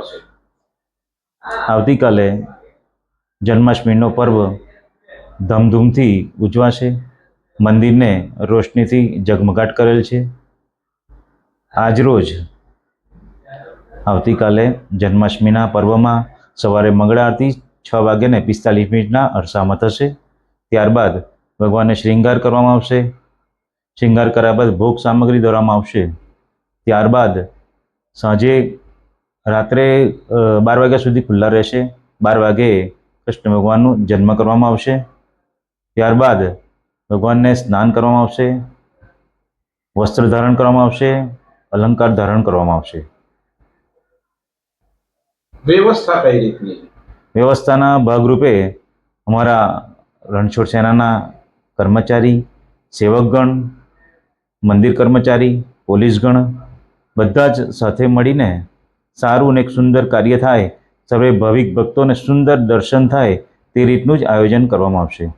ઉજવાશે આવતીકાલે જન્માષ્ટમીનો પર્વ ધમધૂમથી ઉજવાશે. મંદિરને રોશનીથી ઝગમગાટ કરેલ છે. આજરોજ આવતીકાલે જન્માષ્ટમીના પર્વમાં સવારે મંગળા આરતી છ વાગ્યાને પિસ્તાલીસ મિનિટના અરસામાં થશે. ત્યારબાદ ભગવાનને શ્રૃંગાર કરવામાં આવશે. શ્રૃંગાર કર્યા બાદ ભોગ સામગ્રી દોરવામાં આવશે. ત્યારબાદ સાંજે રાત્રે બાર વાગ્યા સુધી ખુલ્લા રહેશે. બાર વાગે કૃષ્ણ ભગવાનનું જન્મ કરવામાં આવશે. ત્યારબાદ ભગવાનને સ્નાન કરવામાં આવશે. વસ્ત્ર ધારણ કરવામાં આવશે. અલંકાર ધારણ કરવામાં આવશે. વ્યવસ્થા કઈ રીતની? વ્યવસ્થાના ભાગરૂપે અમારા રણછોડ સેનાના કર્મચારી સેવકગણ મંદિર કર્મચારી પોલીસગણ બધા જ સાથે મળીને સારું અને એક સુંદર કાર્ય થાય, સર્વે ભાવિક ભક્તોને સુંદર દર્શન થાય, તે રીતનું જ આયોજન કરવામાં આવશે.